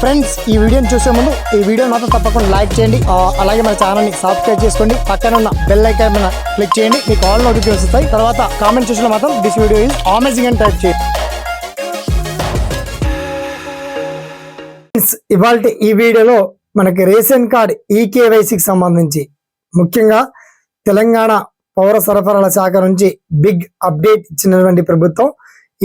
Friends ఈ వీడియోని చూసే ముందు ఈ వీడియో మాత్రం తప్పకుండా లైక్ చేయండి. అలాగే మన ఛానల్ని సబ్స్క్రైబ్ చేసుకోండి. పక్కన ఉన్న బెల్ ఐకాన్ మీద క్లిక్ చేయండి. మీకు ఆల్ నోటిఫికేషన్ వస్తాయి. తర్వాత కామెంట్ చూసిన మాత్రం దిస్ వీడియో ఈజ్ అమేజింగ్ అని టైప్ చేయండి. ఫ్రెండ్స్ ఇవాళ ఈ వీడియోలో మనకి రేషన్ కార్డ్ ఈకేవైసీకి సంబంధించి ముఖ్యంగా తెలంగాణ పౌర సరఫరాల శాఖ నుంచి బిగ్ అప్డేట్ ఇచ్చినటువంటి ప్రభుత్వం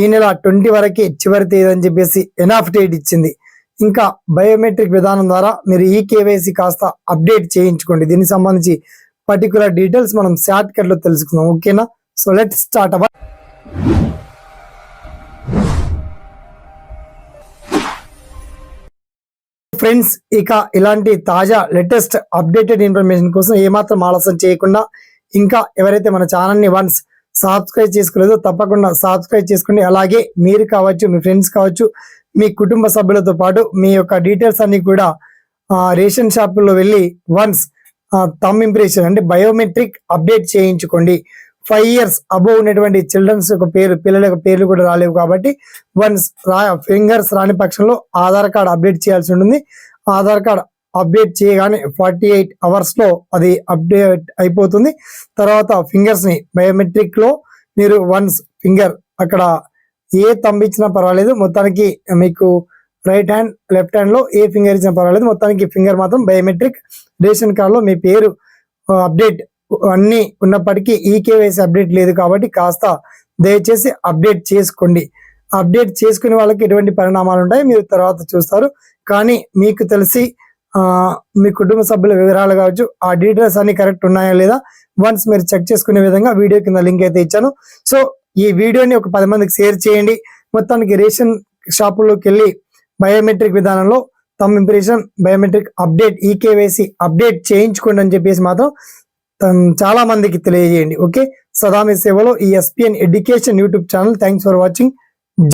ఈ నెల ట్వంటీ వరకు చివరి తేదీ అని చెప్పేసి ఎనాఫ్ డేట్ ఇచ్చింది. ఇంకా బయోమెట్రిక్ విధానం ద్వారా మీరు ఈ కేవైసీ కాస్త అప్డేట్ చేయించుకోండి. దీనికి సంబంధించి పర్టికులర్ డీటెయిల్స్ మనం షార్ట్ కట్లో తెలుసుకుందాం. ఓకేనా? So let start our friends ఇక ఇలాంటి తాజా లేటెస్ట్ అప్డేటెడ్ ఇన్ఫర్మేషన్ కోసం ఏమాత్రం ఆలస్యం చేయకుండా ఇంకా ఎవరైతే మన ఛానల్ని వన్స్ సబ్స్క్రైబ్ చేసుకోలేదో తప్పకుండా సబ్స్క్రైబ్ చేసుకోండి. అలాగే మీరు కావచ్చు మీ ఫ్రెండ్స్ కావచ్చు మీ కుటుంబ సభ్యులతో పాటు మీ యొక్క డీటెయిల్స్ అన్ని కూడా రేషన్ షాపుల్లో వెళ్ళి వన్స్ తమ్ ఇంప్రెషన్ అంటే బయోమెట్రిక్ అప్డేట్ చేయించుకోండి. ఫైవ్ ఇయర్స్ అబోవ్ ఉన్నటువంటి చిల్డ్రన్స్ యొక్క పేరు పిల్లల యొక్క పేర్లు కూడా రాలేవు కాబట్టి వన్స్ రా ఫింగర్స్ రాని పక్షంలో ఆధార్ కార్డ్ అప్డేట్ చేయాల్సి ఉంటుంది. ఆధార్ కార్డ్ అప్డేట్ చేయగానే ఫార్టీ ఎయిట్ అవర్స్లో అది అప్డేట్ అయిపోతుంది. తర్వాత ఫింగర్స్ని బయోమెట్రిక్లో మీరు వన్స్ ఫింగర్ అక్కడ ఏ తంబ్ ఇచ్చినా పర్వాలేదు. మొత్తానికి మీకు రైట్ హ్యాండ్ లెఫ్ట్ హ్యాండ్లో ఏ ఫింగర్ ఇచ్చినా పర్వాలేదు. మొత్తానికి ఫింగర్ మాత్రం బయోమెట్రిక్ రేషన్ కార్డులో మీ పేరు అప్డేట్ అన్నీ ఉన్నప్పటికీ ఈ కేవైసీ అప్డేట్ లేదు కాబట్టి కాస్త దయచేసి అప్డేట్ చేసుకోండి. అప్డేట్ చేసుకునే వాళ్ళకి ఎటువంటి పరిణామాలు ఉంటాయి మీరు తర్వాత చూస్తారు. కానీ మీకు తెలిసి మీ కుటుంబ సభ్యుల వివరాలు కావచ్చు ఆ డీటెయిల్స్ అన్ని కరెక్ట్ ఉన్నాయా లేదా వన్స్ మీరు చెక్ చేసుకునే విధంగా వీడియో కింద లింక్ అయితే ఇచ్చాను. సో ఈ వీడియోని ఒక పది మందికి షేర్ చేయండి. మొత్తానికి రేషన్ షాపుల్లోకి వెళ్ళి బయోమెట్రిక్ విధానంలో తమ impression biometric update eKYC update చేయించుకోండి అని చెప్పేసి మాత్రం చాలా మందికి తెలియజేయండి. ఓకే? సదామి సేవలో ఈ SPN education YouTube channel. Thanks for watching.